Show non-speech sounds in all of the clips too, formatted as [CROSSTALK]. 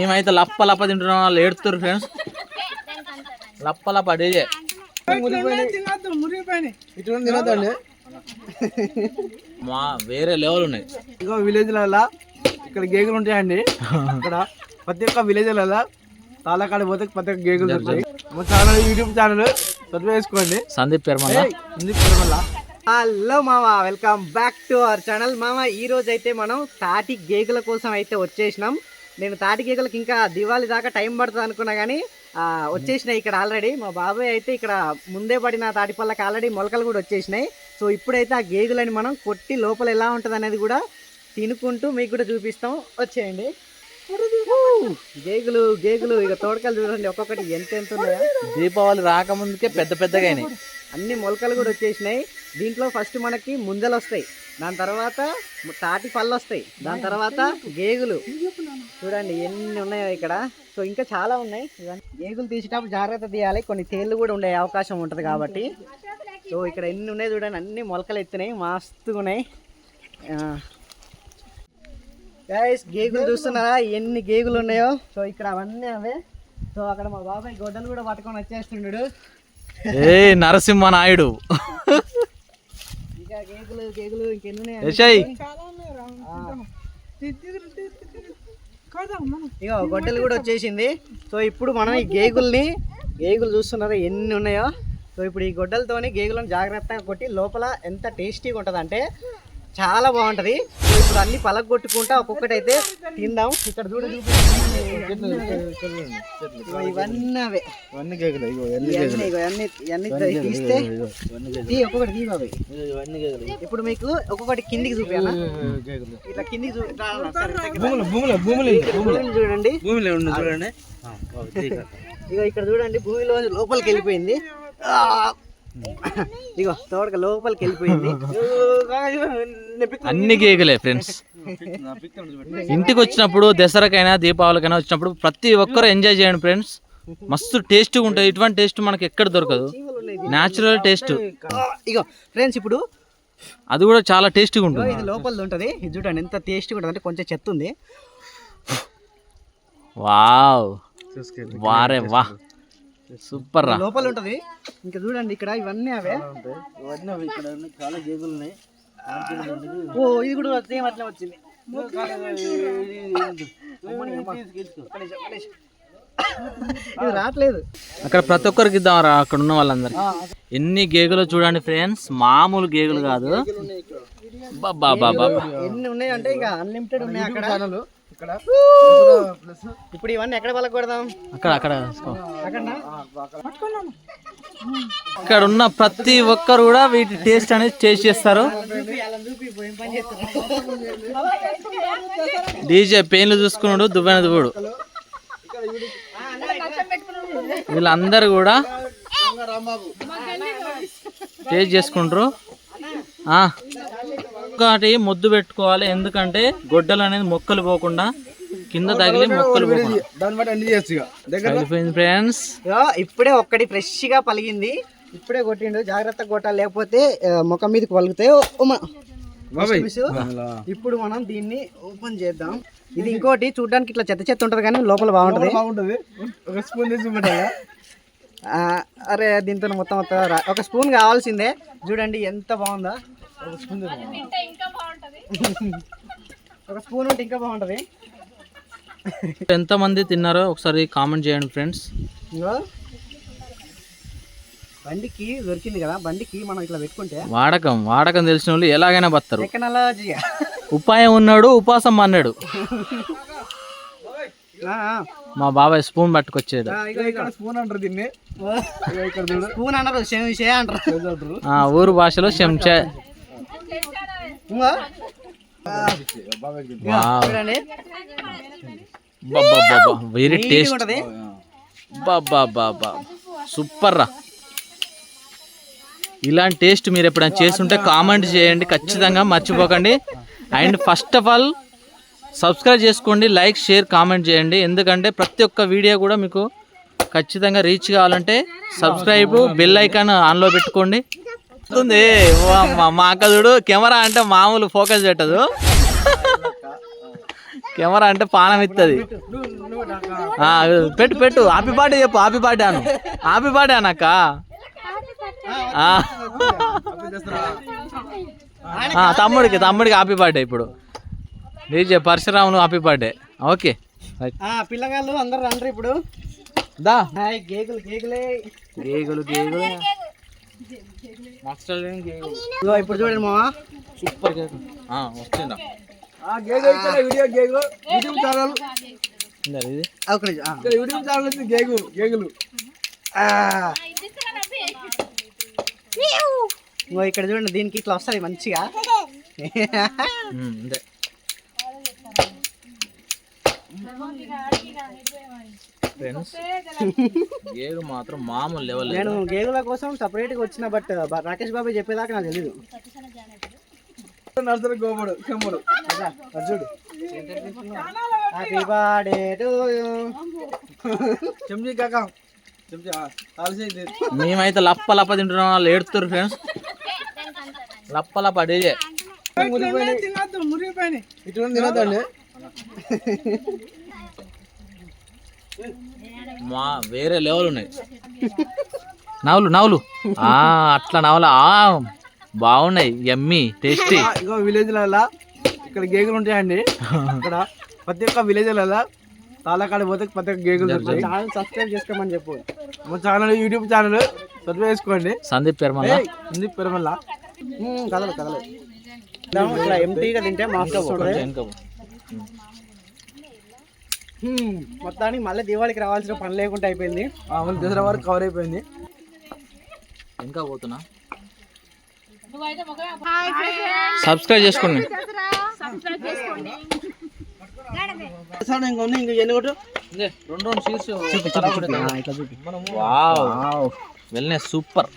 మేమైతే లప్ప లప్ప తింటున్నాం వాళ్ళు ఏడుతున్నారు ఫ్రెండ్స్ లప్ప లప్ప డీజే మా వేరే లెవెల్ ఉన్నాయి. ఇగో విలేజ్లలో ఇక్కడ గేగులు ఉంటాయండి. ఇక్కడ ప్రతి ఒక్క విలేజ్లలో తాళకాడ పోతే ప్రతి ఒక్క గేగులు దొరుకుతాయి. మా ఛానల్ యూట్యూబ్ ఛానల్ సబ్స్క్రైబ్ చేసుకోండి. సందీప్ పెరమల్ల ఉంది తిరుమల. హలో మామ. Welcome back to our channel మామ ఈ రోజు అయితే మనం తాటి గేగుల కోసం అయితే వచ్చేసినాం. నేను తాటి గేగులకి ఇంకా దివాళీ దాకా టైం పడుతుంది అనుకున్నా కానీ వచ్చేసినాయి ఇక్కడ ఆల్రెడీ మా బాబాయ్ అయితే ఇక్కడ ముందే పడిన తాటి పళ్ళకి ఆల్రెడీ మొలకలు కూడా వచ్చేసినాయి. సో ఇప్పుడైతే ఆ గేగులని మనం కొట్టి లోపల ఎలా ఉంటుంది అనేది కూడా తినుకుంటూ మీకు కూడా చూపిస్తాం. వచ్చేయండి. గేగులు గేగులు ఇక తోడకలు చూడండి ఒక్కొక్కటి ఎంత ఎంత ఉన్నాయో. దీపావళి రాకముందుకే పెద్ద పెద్దగా అన్ని మొలకలు కూడా వచ్చేసినాయి. దీంట్లో ఫస్ట్ మనకి ముంజలు వస్తాయి దాని తర్వాత తాటి పళ్ళు వస్తాయి దాని తర్వాత గేగులు. చూడండి ఎన్ని ఉన్నాయో ఇక్కడ. సో ఇంకా చాలా ఉన్నాయి. గేగులు తీసేటప్పుడు జాగ్రత్త తీయాలి. కొన్ని తేళ్ళు కూడా ఉండే అవకాశం ఉంటుంది కాబట్టి. సో ఇక్కడ ఎన్ని ఉన్నాయి చూడండి అన్ని మొలకలు ఎత్తున్నాయి మస్తుగా ఉన్నాయి. గైస్ గేగులు చూస్తున్నారా? ఎన్ని గేగులు ఉన్నాయో? సో ఇక్కడ అవన్నీ అవే. సో అక్కడ మా బాబాయ్ గొడ్డలు కూడా పట్టుకొని వచ్చేస్తుండడు ఏ నరసింహ నాయుడు ఇంకా గేగులు గేగులు ఇంకెన్ని ఉన్నాయి ఇగో గొడ్డలు కూడా వచ్చేసింది. సో ఇప్పుడు మనం ఈ గేగుల్ని గేగులు చూస్తున్నారా ఎన్ని ఉన్నాయో? సో ఇప్పుడు ఈ గొడ్డలతోని గేగులను జాగ్రత్తగా కొట్టి లోపల ఎంత టేస్టీగా ఉంటుంది అంటే చాలా బాగుంటది. ఇప్పుడు అన్ని పలగొట్టుకుంటా ఒక్కొక్కటి అయితే తిందాం. ఇక్కడ చూడు ఇవన్నీ అవే ఇవన్నీ తీస్తే తీ ఒక్కొక్కటి తీ ఇప్పుడు మీకు ఒక్కొక్కటి కిందికి చూపించాలా గేగులు ఇట్లా కిందికి చూ రా, రా, సరే, దగ్గర. భూములు భూములు భూములు భూమిని చూడండి. చూడండి. ఇగో ఇక్కడ చూడండి భూమిలో లోపలికి వెళ్ళిపోయింది! ఇగో తోడక లోపలికి వెళ్ళిపోయింది. అన్ని గేగలే ఫ్రెండ్స్ ఇంటికి వచ్చినప్పుడు దసరాకైనా దీపావళికైనా వచ్చినప్పుడు ప్రతి ఒక్కరు ఎంజాయ్ చేయండి ఫ్రెండ్స్ మస్తు టేస్ట్గా ఉంటుంది ఇటువంటి టేస్ట్ మనకి ఎక్కడ దొరకదు. న్యాచురల్ టేస్ట్ ఇగో ఫ్రెండ్స్ ఇప్పుడు అది కూడా చాలా టేస్టీగా ఉంటుంది. ఇది లోపల ఉంటుంది. ఇది చూడండి ఎంత టేస్ట్ ఉంటుంది అంటే కొంచెం చెత్త ఉంది. వావ్. వారే వా. సూపర్ రా. లోపల ఉంటుంది. ఇంకా చూడండి ఇక్కడ ఇవన్నీ అవే. ఇవన్నీ అవి ఇక్కడ ఉన్నాయి. చాలా గేగులు ఉన్నాయి. ఓ ఇది కూడా సేమ్ అట్లా వచ్చింది. ఇది రావట్లేదు. అక్కడ ప్రతి ఒక్కరికి ఇద్దాం రా అక్కడ ఉన్న వాళ్ళందరికి. ఎన్ని గేగులు చూడండి ఫ్రెండ్స్ మామూలు గేగులు కాదు. బాబా బాబా ఎన్ని ఉన్నాయి అంటే ఇక అన్లిమిటెడ్ ఉన్నాయి అక్కడ. ఛానల్ ఇక్కడ. ప్లస్ ఇప్పుడు ఇవన్నీ ఎక్కడ వాళ్ళకి కొడదాం అక్కడ. అక్కడ ఇక్కడ ఉన్న ప్రతి ఒక్కరు కూడా వీటి టేస్ట్ అనేది టేస్ట్ చేస్తారు. డీజే పెయిన్లు చూసుకున్నాడు దువ్వెన దువ్వుడు. వీళ్ళందరూ కూడా టేస్ట్ చేసుకుంటారు. ఒకటి ముద్దు పెట్టుకోవాలి. ఎందుకంటే గొడ్డలు అనేది మొక్కలు పోకుండా కింద తగిలి మొక్కలు పోకుండా. ఫ్రెండ్స్ ఇప్పుడే ఒక్కటి ఫ్రెష్గా పలిగింది. ఇప్పుడే కొట్టిండు. జాగ్రత్తగా కొట్టాలి. లేకపోతే ముఖం మీదకి పలుకుతాయి మిస్. ఇప్పుడు మనం దీన్ని ఓపెన్ చేద్దాం. ఇది ఇంకోటి చూడడానికి ఇట్లా చెత్త చెత్త ఉంటది కానీ లోపల బాగుంటది. బాగుంటది. ఒక స్పూన్ తీసి పెట్టాలా ఆ, అరే దీంతో మొత్తం మొత్తం ఒక స్పూన్ కావాల్సిందే. చూడండి ఎంత బాగుందా. ఒక స్పూన్ ఒక స్పూన్ ఉంటే ఇంకా బాగుంటది. ఎంతమంది తిన్నారో ఒకసారి కామెంట్ చేయండి ఫ్రెండ్స్. బండికి దొరికింది కదా బండికి మనం ఇట్లా పెట్టుకుంటే వాడకం వాడకం తెలిసిన వాళ్ళు ఎలాగైనా బతారు టెక్నాలజీ. ఉపాయం ఉన్నాడు ఉపాసం అన్నాడు. మా బాబాయ్ స్పూన్ పట్టుకొచ్చేది. ఇక్కడ స్పూన్ అంటారు దీన్ని. స్పూన్ అంటారు అంటారు. ఆ ఊరు భాషలో చెంచా వెరీ టేస్ట్. బాబా సూపర్ రా. ఇలాంటి టేస్ట్ మీరు ఎప్పుడైనా చేస్తుంటే కామెంట్ చేయండి ఖచ్చితంగా మర్చిపోకండి. And first of all subscribe చేసుకోండి లైక్ షేర్ కామెంట్ చేయండి. ఎందుకంటే ప్రతి ఒక్క వీడియో కూడా మీకు ఖచ్చితంగా రీచ్ కావాలంటే సబ్స్క్రైబ్ బెల్ ఐకాన్ ఆన్లో పెట్టుకోండి. వస్తుంది. మా అక్క చూడు కెమెరా అంటే మామూలు ఫోకస్ పెట్టదు. కెమెరా అంటే పానం ఇస్తుంది పెట్టు పెట్టు హ్యాపీ బర్త్డే చెప్పు హ్యాపీ బర్త్డే అను. హ్యాపీ బర్త్డే అనక్క తమ్ముడికి తమ్ముడికి హ్యాపీ బర్త్డే ఇప్పుడు. DJ Parasuramulu happy birthday okay. పిల్లగాళ్ళు అందరు రండ్రు ఇప్పుడు. దా. గేగులు గేగులే గేగులు గేగులు ఇప్పుడు చూడండి మామ సూపర్ గేగు వచ్చిందా ఆ గేగు వీడియో గేగు? యూట్యూబ్ ఛానల్ యూట్యూబ్ ఛానల్ వచ్చి గేగు గేగులు. ఇక్కడ చూడండి దీనికి ఇట్లా వస్తుంది మంచిగా. ఫ్రెండ్స్ [LAUGHS] గేగు మాత్రం మామూలు లెవెల్ నేను గేగుల కోసం సపరేట్గా వచ్చిన బట్ బ- రాకేష్ బాబు చెప్పేదాకా నాకు తెలియదు నర్సరీ గోముడు కెమ్ముడు. చూడు హ్యాపీ బర్త్డే టు చెంచి కాక. చెంచి మేమైతే లప్ప లప్ప తింటున్నాం వాళ్ళు ఏడుతున్నారు ఫ్రెండ్స్ లప్ప లప్ప డీజే మురిగిపోయినాయి. ఇటువంటి తినద్దండి. [LAUGHS] మా వేరే లెవెల్ ఉన్నాయి. నవ్వులు ఆ అట్లా నవ్వులు ఆ బాగున్నాయి ఎమ్మి టేస్టీ ఇగో విలేజ్లలో ఇక్కడ గేగులు ఉంటాయండి. ఇక్కడ ప్రతి ఒక్క విలేజ్లలో తాళకాడ పోతే ప్రతి ఒక్క గేగులు ఛానల్ సబ్స్క్రైబ్ చేసుకోమని చెప్పు. మా ఛానల్ యూట్యూబ్ ఛానల్ సబ్స్క్రైబ్ చేసుకోండి. సందీప్ పెరమల్ల. ఉంది పెరమల్ల. కదలు కదలు. ఇట్లా ఎంటీగా తింటే మాస్టర్ మొత్తానికి మళ్ళీ దీవాళికి రావాల్సిన పని లేకుండా అయిపోయింది. అవును దసరా వరకు కవర్ అయిపోయింది. ఇంకా పోతున్నా? సబ్స్క్రైబ్ చేసుకోండి. రెండు రెండు సీట్స్ వెల్నెస్ సూపర్.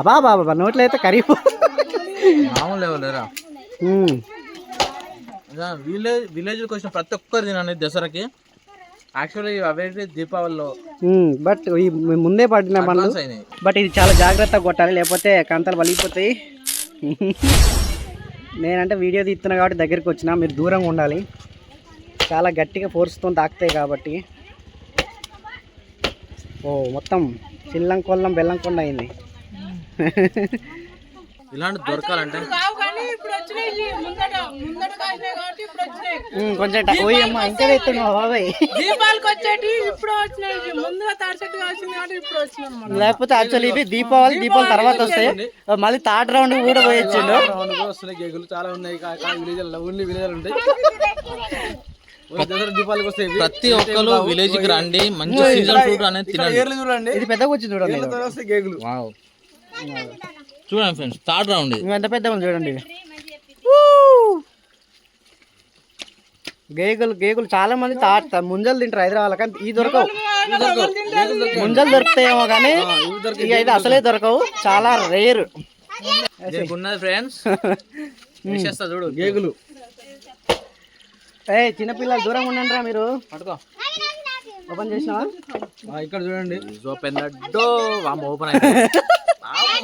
అబా బాబా నోట్లో అయితే కరిగిపో. విలేజ్ విలేజ్కి వచ్చిన ప్రతి ఒక్కరు తినండి దసరాకి. యాక్చువల్లీ అవైతే దీపావళిలో. బట్ ఈ ముందే పడిన పనులు బట్ ఇది చాలా జాగ్రత్తగా కొట్టాలి లేకపోతే కంతలు వలిగిపోతాయి [LAUGHS] నేనంటే వీడియో తీస్తున్నా కాబట్టి దగ్గరికి వచ్చిన మీరు దూరంగా ఉండాలి. చాలా గట్టిగా ఫోర్స్తో తాకుతాయి కాబట్టి. ఓ మొత్తం చిల్లం కొల్లం బెల్లం కొండ అయింది ఇలాంటి దొరకాలంటే కొంచెం ట- ఓయ్ అమ్మ ఇంకా తెస్తున్నావు బాబాయ్ దీపాలకు వచ్చేటి ఇప్పుడు వచ్చినాయి ముందుగా తాడిచెట్టు కాల్సింది కాబట్టి ఇప్పుడు వచ్చినాం. లేకపోతే యాక్చువల్లీ ఇవి దీపావళి దీపావళి తర్వాత వస్తాయి మళ్ళీ థర్డ్ రౌండ్ కూడా పోయొచ్చిండు రౌండ్ కూడా వస్తున్నాయి గేగులు చాలా ఉన్నాయి విలేజ్లలో ఓన్లీ విలేజ్లు ఉంటాయి ఇవి. ప్రతి ఒక్కరు విలేజ్కి రండి మంచి సీజన్ ఫ్రూట్ అనేది తినండి. చూడండి. ఇది పెద్దగా వచ్చింది చూడండి వావ్. చూడండి ఫ్రెండ్స్ థర్డ్ రౌండ్ ఇది. ఎంత పెద్దగా ఉంది చూడండి. గేగులు గేగులు చాలా మంది తా తా- ముంజలు తింటారు హైదరాబాద్ కానీ ఈ దొరకవు. ముంజలు దొరుకుతాయేమో కానీ ఇక అయితే అసలే దొరకవు. చాలా రేర్. ఉన్నది ఫ్రెండ్స్? [LAUGHS] చూడు. గేగులు. ఏ చిన్నపిల్లలు దూరంగా ఉండండి మీరు. పట్టుకో. ఓపెన్ చేసినావా? ఆ, ఇక్కడ చూడండి. ఓపెన్ డో వామ్ ఓపెన్ అయింది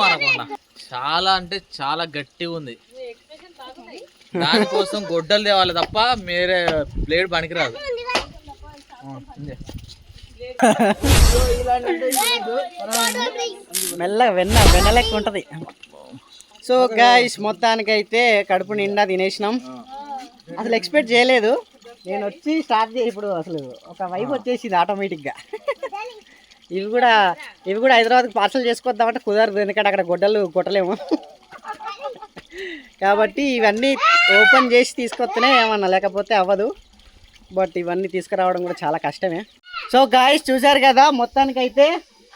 మనకుండా చాలా అంటే చాలా గట్టిగా ఉంది. దానికోసం గొడ్డలు తేవాలి తప్ప మీరే ప్లేట్ పనికిరాదు. మెల్లగా వెన్న వెన్న లెక్క ఉంటది. సో గాయస్ మొత్తానికి అయితే కడుపు నిండా తినేసినాం. అసలు ఎక్స్పెక్ట్ చేయలేదు. నేను వచ్చి స్టార్ట్ చేసి ఇప్పుడు అసలు ఒక వైపు వచ్చేసింది ఆటోమేటిక్గా ఇవి కూడా ఇవి కూడా హైదరాబాద్కి పార్సల్ చేసుకొద్దామంటే కుదరదు ఎందుకంటే అక్కడ గొడ్డలు కొట్టలేము. కాబట్టి ఇవన్నీ ఓపెన్ చేసి తీసుకొస్తేనే ఏమన్నా లేకపోతే అవ్వదు. బట్ ఇవన్నీ తీసుకురావడం కూడా చాలా కష్టమే. సో గాయస్ చూసారు కదా మొత్తానికైతే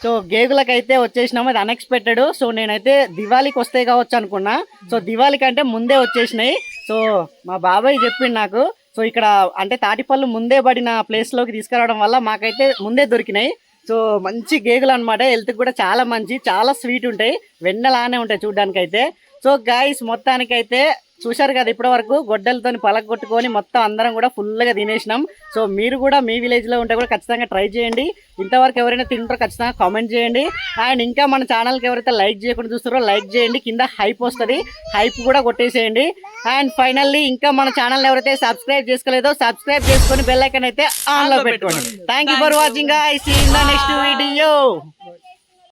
సో గేగులకైతే వచ్చేసినాము. అది అన్ఎక్స్పెక్టెడ్ సో నేనైతే దివాళీకి వస్తాయి కావచ్చు అనుకున్నా. సో దివాళీ కంటే ముందే వచ్చేసినాయి. సో మా బాబాయ్ చెప్పిండు నాకు. సో ఇక్కడ అంటే తాటిపళ్ళు ముందే పడిన ప్లేస్లోకి తీసుకురావడం వల్ల మాకైతే ముందే దొరికినాయి. సో మంచి గేగులు అనమాట హెల్త్కి కూడా చాలా మంచి చాలా స్వీట్ ఉంటాయి. వెన్నలానే ఉంటాయి చూడ్డానికి అయితే సో గాయస్ మొత్తానికైతే చూశారు కదా ఇప్పటి వరకు గొడ్డలతో పలక కొట్టుకొని మొత్తం అందరం కూడా ఫుల్గా తినేసినాం. సో మీరు కూడా మీ విలేజ్లో ఉంటే కూడా ఖచ్చితంగా ట్రై చేయండి. ఇంతవరకు ఎవరైనా తింటారో ఖచ్చితంగా కామెంట్ చేయండి. అండ్ ఇంకా మన ఛానల్కి ఎవరైతే లైక్ చేయకుండా చూస్తారో లైక్ చేయండి. కింద హైప్ వస్తుంది. హైప్ కూడా కొట్టేసేయండి. అండ్ ఫైనల్లీ ఇంకా మన ఛానల్ ఎవరైతే సబ్స్క్రైబ్ చేసుకోలేదో సబ్స్క్రైబ్ చేసుకొని బెల్ ఐకన్ అయితే ఆన్లో పెట్టుకోండి. Thank you for watching I see in the next video